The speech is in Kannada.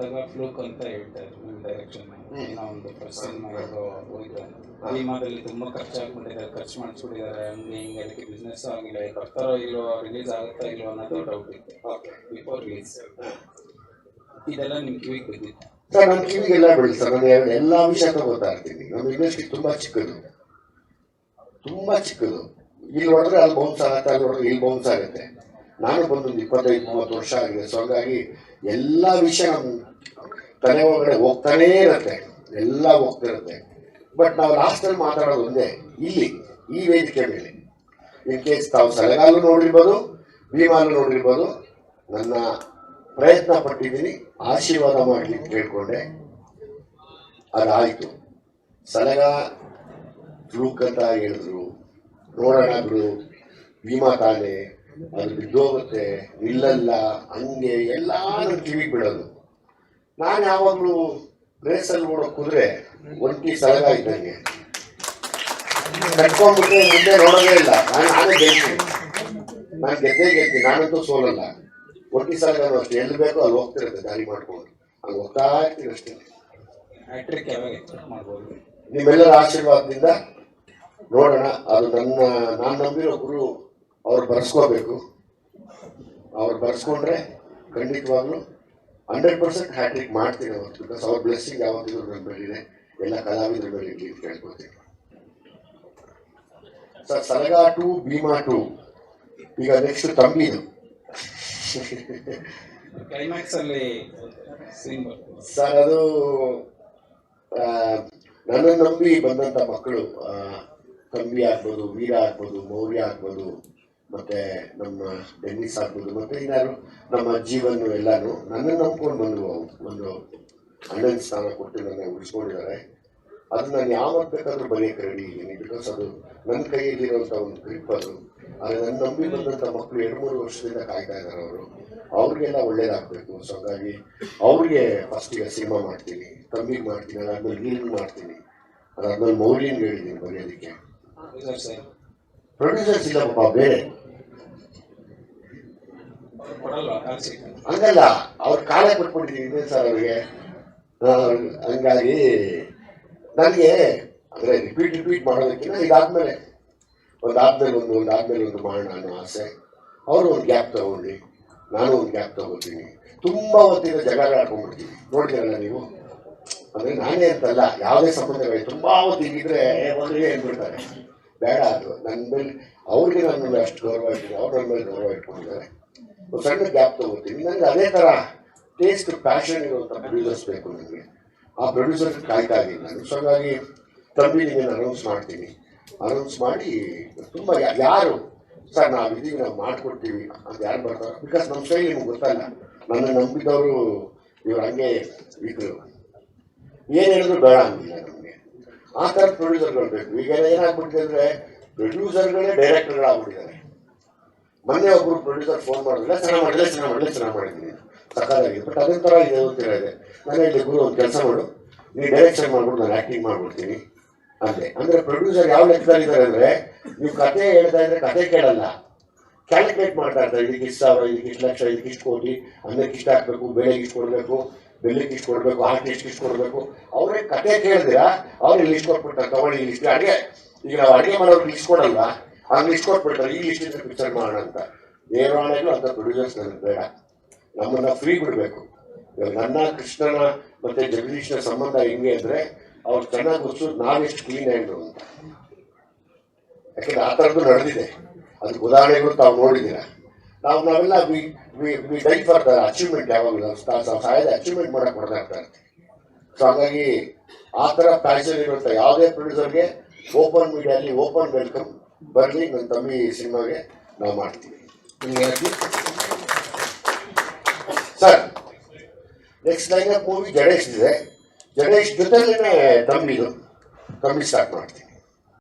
ಮಾಡಿದಾಗ ಫ್ಲೂಕ್ ಅಂತ ಹೇಳ್ತಾರೆ ನಿಮ್ಮ ಡೈರೆಕ್ಷನ್ ಏನೋ ಒಂದು ಫಸ್ಟ್ ಮಾಡೋದು ಹೋಯ್ತು. ಸಿನಿಮಾದಲ್ಲಿ ತುಂಬಾ ಖರ್ಚಾಗ್ಬಿಟ್ಟಿದ್ದಾರೆ ಖರ್ಚು ಮಾಡಿಸ್ಬಿಟ್ಟಿದ್ದಾರೆ. ಹಂಗೆ ಹಿಂಗೆ ಅದಕ್ಕೆ ಬಿಸ್ನೆಸ್ ಆಗಿಲ್ಲ ಬರ್ತಾರೋ ಇಲ್ವೋ ರಿಲೀಸ್ ಆಗುತ್ತಾ ಇಲ್ಲೋ ಅನ್ನೋದು ಡೌಟ್ ಇತ್ತು. ಓಕೆ ಬಿಫೋರ್ ರಿಲೀಸ್ ಇದೆಲ್ಲ ನಿಮ್ ಕಿವಿಗೆ ಬಿದ್ದಿತ್ತು ಸರ್ ನನ್ನ ಕಿವಿಗೆಲ್ಲ ಬಿಡಿ ಸರ್. ನಾನು ಎಲ್ಲ ವಿಷಯ ತಗೋತಾ ಇರ್ತೀನಿ. ನಮ್ಮ ಇಂಡಸ್ಟ್ರಿ ತುಂಬಾ ಚಿಕ್ಕದು. ತುಂಬಾ ಚಿಕ್ಕದು. ಇಲ್ಲಿ ಹೊಡೆದ್ರೆ ಅಲ್ಲಿ ಬೌನ್ಸ್ ಆಗುತ್ತೆ ಅಲ್ಲಿ ಹೊಡೆದ್ರೆ ಇಲ್ಲಿ ಬೌನ್ಸ್ ಆಗುತ್ತೆ. ನಾನು ಬಂದೊಂದು ಇಪ್ಪತ್ತೈದು ಮೂವತ್ತು ವರ್ಷ ಆಗಿದೆ. ಸೊ ಹಾಗಾಗಿ ಎಲ್ಲ ವಿಷಯ ನಮ್ಮ ತಲೆ ಒಳಗಡೆ ಹೋಗ್ತಾನೇ ಇರುತ್ತೆ. ಎಲ್ಲ ಹೋಗ್ತಿರುತ್ತೆ. ಬಟ್ ನಾವು ಲಾಸ್ಟಲ್ಲಿ ಮಾತಾಡೋದು ಒಂದೇ. ಇಲ್ಲಿ ಈ ವೇದಿಕೆ ಮೇಲೆ. ಇನ್ ಕೇಸ್ ತಾವು ಸಲಗಾಲು ನೋಡಿರ್ಬೋದು ಭೀಮಾಲು ನೋಡಿರ್ಬೋದು ನನ್ನ ಪ್ರಯತ್ನ ಪಟ್ಟಿದ್ದೀನಿ ಆಶೀರ್ವಾದ ಮಾಡಲಿಕ್ಕೆ ಕೇಳ್ಕೊಂಡೆ. ಅದಾಯಿತು. ಸಲಗ ಫ್ಲೂಕ್ ಅಂತ ಹೇಳಿದ್ರು. ನೋಡೋಣ ಬಿಡು ಭೀಮಾ ತಾನೆ. ಅದು ಬಿದ್ದೋಗುತ್ತೆ ನಿಲ್ಲಲ್ಲ ಹಂಗೆ ಎಲ್ಲ ನನ್ನ ಕಿವಿಗೆ ಬಿಡೋದು ನಾನು ಯಾವಾಗಲೂ ರೇಸಲ್ಲಿ ಓಡೋ ಕುದುರೆ ಒಂಟಿ ಸಲಗ ಇದ್ದಂಗೆ. ಕಟ್ಕೊಂಡ್ಬಿಟ್ರೆ ಮುಂದೆ ನೋಡೋದೇ ಇಲ್ಲ. ನಾನು ನಾನೇ ಗೆಲ್ತೀನಿ ನಾನು ಗೆದ್ದೇ ಗೆಲ್ತೀನಿ ನಾನಂತೂ ಸೋಲಲ್ಲ. ಒಂಟಿ ಸಲಗ ಅಷ್ಟು. ಎಲ್ಲಿ ಬೇಕೋ ಅಲ್ಲಿ ಹೋಗ್ತಿರುತ್ತೆ ದಾರಿ ಮಾಡ್ಕೊಂಡು. ಅಲ್ಲಿ ಹೋಗ್ತಾ ಇರ್ತೀನಿ ಅಷ್ಟೇ. ನಿಮ್ಮೆಲ್ಲರ ಆಶೀರ್ವಾದದಿಂದ ನೋಡೋಣ. ಅದು ನನ್ನ, ನಾನು ನಂಬಿರೋ ಗುರು ಅವ್ರು ಬರ್ಸ್ಕೋಬೇಕು. ಅವ್ರು ಬರ್ಸ್ಕೊಂಡ್ರೆ ಖಂಡಿತವಾಗ್ಲೂ ಹಂಡ್ರೆಡ್ ಪರ್ಸೆಂಟ್ ಹ್ಯಾಟ್ರಿಕ್ ಮಾಡ್ತೀನಿ ಅವತ್ತು. ಬಿಕಾಸ್ ಅವ್ರ ಬ್ಲೆಸ್ಸಿಂಗ್ ಯಾವತ್ತಿದ್ರು ನನ್ನ ಮೇಲಿದೆ ಎಲ್ಲ ಕಲಾವಿದರ ಮೇಲೆ ಇರಲಿ ಅಂತ ಕೇಳ್ಕೊತೀನಿ. Sir Salaga to Bheema to ಈಗ ನೆಕ್ಸ್ಟ್ ಸೀನ್ ಸರ್ ಅದು ನನ್ನ ನಂಬಿ ಬಂದಂತ ಮಕ್ಕಳು ತಂಬಿ ಆಗ್ಬೋದು ವೀರ ಆಗ್ಬೋದು ಮೌರ್ಯ ಆಗ್ಬೋದು ಮತ್ತೆ ನಮ್ಮ ಡೆನ್ನಿಸ್ ಆಗ್ಬೋದು ಮತ್ತೆ ಏನಾದ್ರು ನಮ್ಮ ಜೀವನ ಎಲ್ಲಾನು ನನ್ನನ್ನು ನಂಬ್ಕೊಂಡು ಬಂದು ಒಂದು ಅಣ್ಣನ ಸ್ಥಾನ ಕೊಟ್ಟು ನನ್ನ ಉಳಿಸ್ಕೊಂಡಿದ್ದಾರೆ. ಅದು ನಾನು ಯಾವಾಗ ಬೇಕಾದ್ರೂ ಬರೆಯಕ್ಕೆ ರೆಡಿ ಇದ್ದೀನಿ ಬಿಕಾಸ್ ಅದು ನನ್ನ ಕೈಯಲ್ಲಿರುವಂಥ ಒಂದು ಗ್ರಿಪ್ ಅದು. ಆದರೆ ನನ್ನ ನಂಬಿ ಬಂದಂಥ ಮಕ್ಕಳು ಎರಡು ಮೂರು ವರ್ಷದಿಂದ ಕಾಯ್ತಾ ಇದ್ದಾರೆ ಅವರು. ಅವ್ರಿಗೆಲ್ಲ ಒಳ್ಳೇದಾಗಬೇಕು. ಸೊ ಹಾಗಾಗಿ ಅವ್ರಿಗೆ ಫಸ್ಟಿಗೆ ಸಿನಿಮಾ ಮಾಡ್ತೀನಿ ತಂಬಿಗೆ ಮಾಡ್ತೀನಿ ಅದಾದ್ಮೇಲೆ ನೀನು ಮಾಡ್ತೀನಿ ಅದಾದ್ಮೇಲೆ ಮೌಲ್ಯನ ಹೇಳಿದ್ದೀನಿ ಬರೆಯೋದಕ್ಕೆ. Sir sir. ಪ್ರೊಡ್ಯೂಸರ್ಸ್ ಇಲ್ಲ ಪಾಪ ಬೇರೆ. ಹಂಗಲ್ಲ, ಅವ್ರ ಕಾಲೇ ಕೊಟ್ಬಿಟ್ಟಿದ್ದೀನಿ ಇದೇ ಸರ್ ಅವ್ರಿಗೆ. ಹಂಗಾಗಿ ನನಗೆ ಅಂದರೆ ರಿಪೀಟ್ ರಿಪೀಟ್ ಮಾಡೋದಕ್ಕಿಂತ ಇದಾದ್ಮೇಲೆ ಒಂದಾದ್ಮೇಲೆ ಒಂದು ಒಂದಾದ್ಮೇಲೆ ಒಂದು ಮಾಡೋಣ ಅನ್ನೋ ಆಸೆ. ಅವರು ಒಂದು ಗ್ಯಾಪ್ ತಗೊಂಡು ನಾನು ಒಂದು ಗ್ಯಾಪ್ ತಗೋತೀನಿ ತುಂಬ ಹೊತ್ತಿನ ಜಗಳ ಆಡ್ಕೊಂಡ್ಬಿಡ್ತೀನಿ. ನೋಡ್ತೀರಲ್ಲ ನೀವು? ಅಂದರೆ ನಾನೇ ಅಂತಲ್ಲ, ಯಾವುದೇ ಸಂಬಂಧಗಳು ತುಂಬ ಹೊತ್ತಿಗಿದ್ರೆ ಒಂದೇ ಹೇಳ್ಬಿಡ್ತಾರೆ ಬೇಡ ಅದು. ನನ್ನ ಮೇಲೆ, ಅವ್ರಿಗೆ ನನ್ನ ಮೇಲೆ ಅಷ್ಟು ಗೌರವ ಇಟ್ಟಿದೆ ಅವ್ರ ಮೇಲೆ ಗೌರವ ಇಟ್ಕೊಂಡಿದ್ದಾರೆ. ಸಣ್ಣ ಗ್ಯಾಪ್ ತಗೋತೀವಿ ನನಗೆ ಅದೇ ಥರ ಟೇಸ್ಟ್ ಪ್ಯಾಷನ್ ಇರುವಂಥ ಪ್ರೊಡ್ಯೂಸರ್ಸ್ ಬೇಕು ನನಗೆ ಆ ಪ್ರೊಡ್ಯೂಸರ್ ಕಾಯ್ತಾ ಇದ್ದೀನಿ ನಾನು. ಸೊ ಹಾಗಾಗಿ ತಂಬಿ ಅನೌನ್ಸ್ ಮಾಡ್ತೀನಿ. ಅನೌನ್ಸ್ ಮಾಡಿ, ತುಂಬ ಯಾರು? ಸರ್, ನಾವು ಇದೀಗ ನಾವು ಮಾಡ್ಕೊಡ್ತೀವಿ. ಅಂತ ಯಾರು ಬರ್ತಾರೆ ಬಿಕಾಸ್ ನಮ್ಮ ಶೈಲಿ ನಿಮ್ಗೆ ಗೊತ್ತಲ್ಲ. ನನ್ನ ನಂಬಿದವರು ಇವ್ರು ಹಂಗೆ ಇದ್ರು ಏನು ಹೇಳಿದ್ರು ಬೇಡ ಅಂದಿಲ್ಲ ನಮಗೆ. ಆ ಥರ ಪ್ರೊಡ್ಯೂಸರ್ಗಳು ಬೇಕು. ಈಗ ಏನಾಗ್ಬಿಟ್ಟಿದೆ ಅಂದರೆ ಪ್ರೊಡ್ಯೂಸರ್ಗಳೇ ಡೈರೆಕ್ಟರ್ಗಳಾಗ್ಬಿಟ್ಟಿದ್ದಾರೆ ಮೊನ್ನೆ ಒಬ್ರು ಪ್ರೊಡ್ಯೂಸರ್ ಫೋನ್ ಮಾಡಿದ್ರೆ ಚೆನ್ನಾಗಿ ಮಾಡಿದ್ರೆ ಚೆನ್ನಾಗಿ ಮಾಡಿದ್ರೆ ಚೆನ್ನಾಗಿ ಮಾಡಿದ್ದೀನಿ ಸಕಾಲಾಗಿ ಬಟ್ ಅದೇ ಥರ ಇದೆ ಗೊತ್ತಿರ ಇದೆ. ನಾನು ಇಲ್ಲಿ ಗುರು, ಒಂದು ಕೆಲಸ ಮಾಡು. ನೀ ಡೈರೆಕ್ಷನ್ ಮಾಡ್ಬಿಟ್ಟು ನಾನು ಆ್ಯಕ್ಟಿಂಗ್ ಮಾಡ್ಬಿಡ್ತೀನಿ. ಅಂದೆ. ಅಂದರೆ ಪ್ರೊಡ್ಯೂಸರ್ ಯಾವ ಲೆಕ್ಕದಲ್ಲಿ ಇದ್ದಾರೆ ಅಂದರೆ, ನೀವು ಕತೆ ಹೇಳ್ತಾ ಇದ್ರೆ ಕತೆ ಕೇಳಲ್ಲ. ಕ್ಯಾಲ್ಕುಲೇಟ್ ಮಾಡ್ತಾ ಇರ್ತಾರೆ, ಇದಕ್ಕೆ ಇಷ್ಟು ಸಾವಿರ, ಇದಕ್ಕೆ ಇಷ್ಟು ಲಕ್ಷ, ಇದಕ್ಕೆ ಇಷ್ಟು ಕೋಟಿ ಅನ್ನಕ್ಕೆ ಇಷ್ಟು ಹಾಕ್ಬೇಕು, ಬೆಳೆಗೆ ಇಷ್ಟು ಕೊಡಬೇಕು ಬೆಲ್ಲಿಗೆ ಇಷ್ಟು ಕೊಡಬೇಕು ಆರ್ಟಿಸ್ಟ್ ಇಷ್ಟು ಕೊಡಬೇಕು. ಅವರೇ ಕತೆ ಕೇಳಿದ್ರೆ ಅವ್ರಿಗೆ ಲಿಸ್ಟ್ ಕೊಟ್ಬಿಡ್ತಾರೆ ತಗೊಳ್ಳಿ ಲಿಸ್ಟ್ ಅಡುಗೆ, ಈಗ ನಾವು ಅಡುಗೆ ಮಾಡೋರು ಇಷ್ಟು ಕೊಡಲ್ವಾ ಹಂಗೆ ಇಸ್ಕೊಟ್ಬಿಡ್ತಾರೆ ಕೊಟ್ಬಿಡ್ತಾರೆ ಈ ಲಿಸ್ಟ್ ಪಿಕ್ಚರ್ ಮಾಡೋಣ ಅಂತ. ದೇವಾಲಯಗಳು ಅಂತ ಪ್ರೊಡ್ಯೂಸರ್ಸ್ ನನಗೆ ಬೇಡ ನಮ್ಮನ್ನ ಫ್ರೀ ಬಿಡಬೇಕು ನನ್ನ ಕೃಷ್ಣನ ಮತ್ತೆ ಜಗದೀಶ್ನ ಸಂಬಂಧ ಹೆಂಗೆ ಅಂದ್ರೆ, ಅವ್ರು ಚೆನ್ನಾಗಿ ಗೊತ್ತು ನಾವೆಷ್ಟು ಕ್ಲೀನ್ ಹ್ಯಾಂಡ್ರು ಅಂತ. ಯಾಕಂದ್ರೆ ಆ ಥರದ್ದು ನಡೆದಿದೆ. ಅದಕ್ಕೆ ಉದಾಹರಣೆಗಳು ತಾವು ನೋಡಿದ್ದೀರಾ. ನಾವು ನಾವೆಲ್ಲ we we die for the achievement ಯಾವಾಗಲೂ. ನಾವು ಸಾ- ಸಾ- ಸಾಯದ ಅಚೀವ್ಮೆಂಟ್ ಮಾಡಕ್ಕೆ ಕೊಡ್ತಾ ಇರ್ತಾರೆ ಸೊ ಹಾಗಾಗಿ ಆ ಥರ ಪ್ಯಾಷನ್ ಇರುವಂಥ ಯಾವುದೇ ಪ್ರೊಡ್ಯೂಸರ್ಗೆ ಓಪನ್ ಮೀಡಿಯಲ್ಲಿ ಓಪನ್ ವೆಲ್ಕಮ್ ಬರಲಿ ನನ್ನ ತಮ್ಮಿ ಸಿನಿಮಾಗೆ ನಾವು ಮಾಡ್ತೀವಿ. Sir next line movie Ganesh ಇದೆ. ಗಣೇಶ್ ಜೊತೆಲೇ ತಮ್ಮಿದು. ತಮ್ಮಿ ಸ್ಟಾರ್ಟ್ ಮಾಡ್ತೀನಿ.